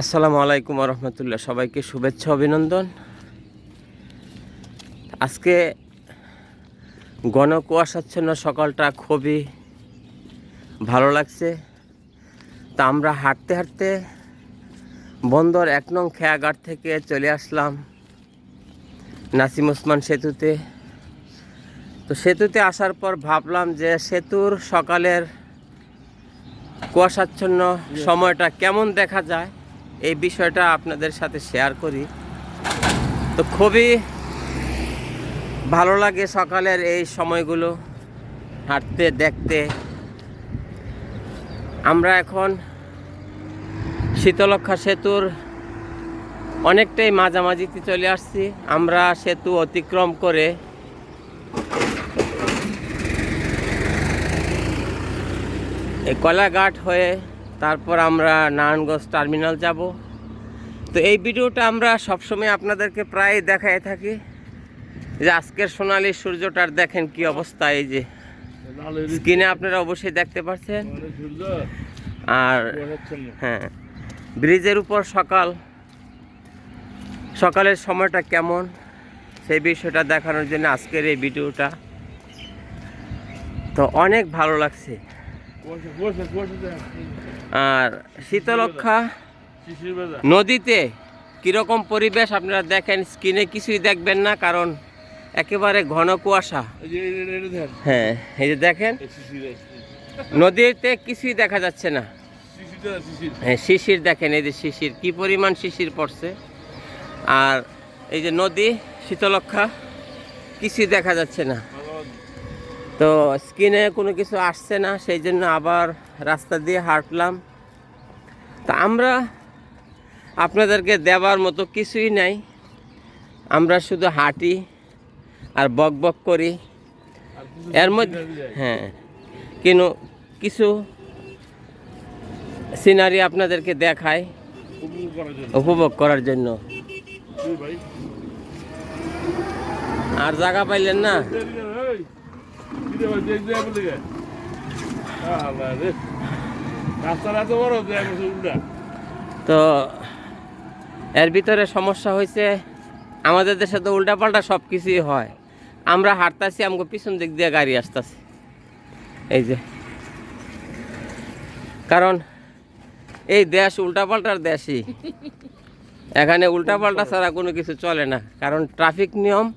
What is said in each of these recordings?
আসসালামু আলাইকুম রহমতুল্লাহ সবাইকে শুভেচ্ছা, অভিনন্দন। আজকে ঘন কুয়াশাচ্ছন্ন সকালটা খুবই ভালো লাগছে। তা আমরা হাঁটতে হাঁটতে বন্দর এক নং খেয়াঘাট থেকে চলে আসলাম নাসিম ওসমান সেতুতে। তো সেতুতে আসার পর ভাবলাম যে সেতুর সকালের কুয়াশাচ্ছন্ন সময়টা কেমন দেখা যায়, এই বিষয়টা আপনাদের সাথে শেয়ার করি। তো খুবই ভালো লাগে সকালের এই সময়গুলো, হাঁটতে, দেখতে। আমরা এখন শীতলক্ষা সেতুর অনেকটাই মাঝামাঝিতে চলে আসছি। আমরা সেতু অতিক্রম করে কলাঘাট হয়ে তারপর আমরা নারায়ণগঞ্জ টার্মিনাল যাব। তো এই ভিডিওটা আমরা সবসময় আপনাদেরকে প্রায় দেখায় থাকি। যে আজকের সোনালি সূর্যটার দেখেন কি অবস্থা এই যে স্ক্রিনে আপনারা অবশ্যই দেখতে পাচ্ছেন। আর হ্যাঁ ব্রিজের উপর সকাল। সকালের সময়টা কেমন সেই বিষয়টা দেখানোর জন্য আজকের এই ভিডিওটা। তো অনেক ভালো লাগছে। আর শীতলক্ষা নদীতে কীরকম পরিবেশ আপনারা দেখেন, স্ক্রিনে কিছুই দেখবেন না, কারণ একেবারে ঘন কুয়াশা। হ্যাঁ এই যে দেখেন, নদীতে কিছুই দেখা যাচ্ছে না। হ্যাঁ শিশির দেখেন, এই যে শিশির, কি পরিমাণ শিশির পড়ছে। আর এই যে নদী শীতলক্ষা কিছুই দেখা যাচ্ছে না। তো স্ক্রিনে কোনো কিছু আসছে না, সেই জন্য আবার রাস্তা দিয়ে হাঁটলাম। তা আমরা আপনাদেরকে দেওয়ার মতো কিছুই নাই। আমরা শুধু হাঁটি আর বক বক করি। এর মধ্যে হ্যাঁ কিন্তু কিছু সিনারি আপনাদেরকে দেখায় উপভোগ করার জন্য। আর জায়গা পাইলেন না? তো, এর ভিতরে সমস্যা হয়েছে আমাদের দেশে তো উল্টাপাল্টা সব কিছুই হয়। আমরা হাঁটতাছি আমাকে পিছন দিক দিয়ে গাড়ি আসতেছে। এই যে। কারণ, এই দেশ উল্টাপাল্টার দেশই। এখানে উল্টাপাল্টা ছাড়া কোনো কিছু চলে না। কারণ ট্রাফিক নিয়ম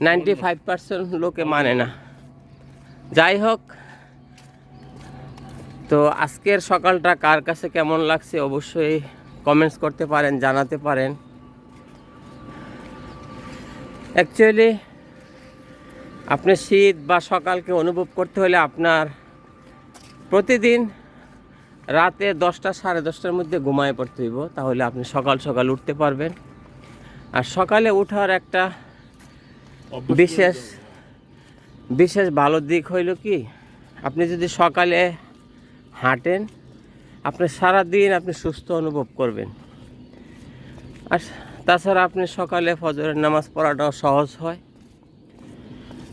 নাইনটি ফাইভ পার্সেন্ট লোকে মানে না। যাই হোক তো আজকের সকালটা কার কাছে কেমন লাগছে অবশ্যই কমেন্টস করতে পারেন জানাতে পারেন। অ্যাকচুয়ালি আপনি শীত বা সকালকে অনুভব করতে হলে আপনার প্রতিদিন রাতে দশটা সাড়ে দশটার মধ্যে ঘুমায় পড়তে হইব তাহলে আপনি সকাল সকাল উঠতে পারবেন। আর সকালে উঠার একটা বিশেষ বিশেষ ভালো দিক হইল কি আপনি যদি সকালে হাঁটেন আপনি সারাদিন আপনি সুস্থ অনুভব করবেন। আর তাছাড়া আপনি সকালে ফজরের নামাজ পড়াটাও সহজ হয়।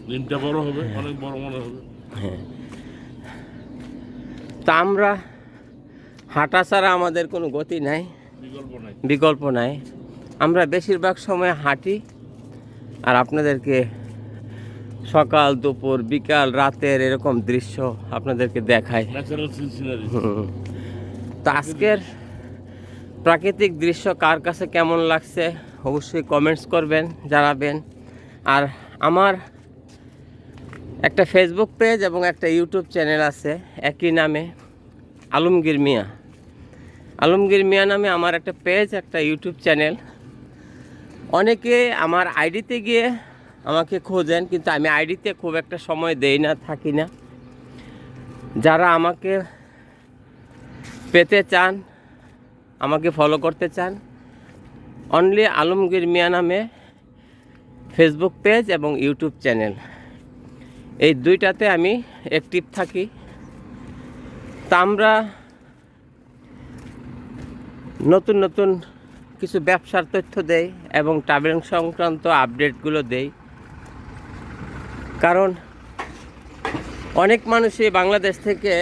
দিনটা বড় হবে অনেক বড় মনে হবে। তা আমরা হাঁটা ছাড়া আমাদের কোনো গতি নাই বিকল্প নাই। বিকল্প নাই। আমরা বেশিরভাগ সময় হাঁটি আর আপনাদেরকে সকাল দুপুর বিকাল রাতের এরকম দৃশ্য আপনাদেরকে দেখায়। তো আজকের প্রাকৃতিক দৃশ্য কার কাছে কেমন লাগছে অবশ্যই কমেন্টস করবেন জানাবেন। আর আমার একটা ফেসবুক পেজ এবং একটা ইউটিউব চ্যানেল আছে একই নামে আলমগীর মিয়া। আলমগীর মিয়া নামে আমার একটা পেজ একটা ইউটিউব চ্যানেল অনেকে আমার আইডিতে গিয়ে আমাকে খোঁজেন, কিন্তু আমি আইডিতে খুব একটা সময় দেই না, থাকি না। যারা আমাকে পেতে চান, আমাকে ফলো করতে চান অনলি আলমগীর মিয়া নামে ফেসবুক পেজ এবং ইউটিউব চ্যানেল এই দুইটাতে আমি অ্যাক্টিভ থাকি। তা আমরা নতুন নতুন কিছু ব্যবসার তথ্য দেই এবং ট্রাভেলিং সংক্রান্ত আপডেটগুলো দেই। কারণ অনেক মানুষই বাংলাদেশ থেকে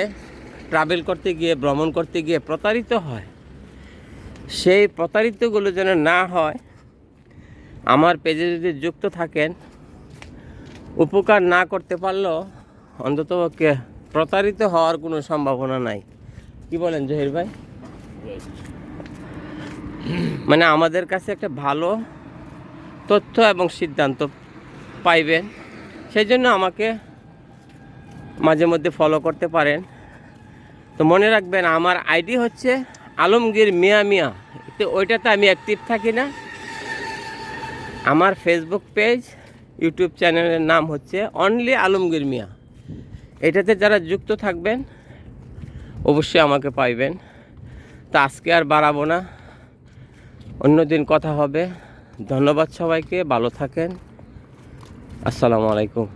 ট্রাভেল করতে গিয়ে, ভ্রমণ করতে গিয়ে প্রতারিত হয়। সেই প্রতারিতগুলো যেন না হয়, আমার পেজে যদি যুক্ত থাকেন, উপকার না করতে পারলেও অন্তত প্রতারিত হওয়ার কোনো সম্ভাবনা নাই। কি বলেন জহির ভাই? মানে আমাদের কাছে একটা ভালো তথ্য এবং সিদ্ধান্ত পাইবেন। সেই জন্য আমাকে মাঝে মধ্যে ফলো করতে পারেন। তো মনে রাখবেন, আমার আইডি হচ্ছে আলমগীর মিয়া মিয়া। তো ওইটাতে আমি অ্যাক্টিভ থাকি না। আমার ফেসবুক পেজ ইউটিউব চ্যানেলের নাম হচ্ছে অনলি আলমগীর মিয়া। এটাতে যারা যুক্ত থাকবেন, অবশ্যই আমাকে পাইবেন। তা আজকে আর বাড়াবো না। অন্যদিন কথা হবে। ধন্যবাদ সবাইকে, ভালো থাকেন। আসসালামু আলাইকুম।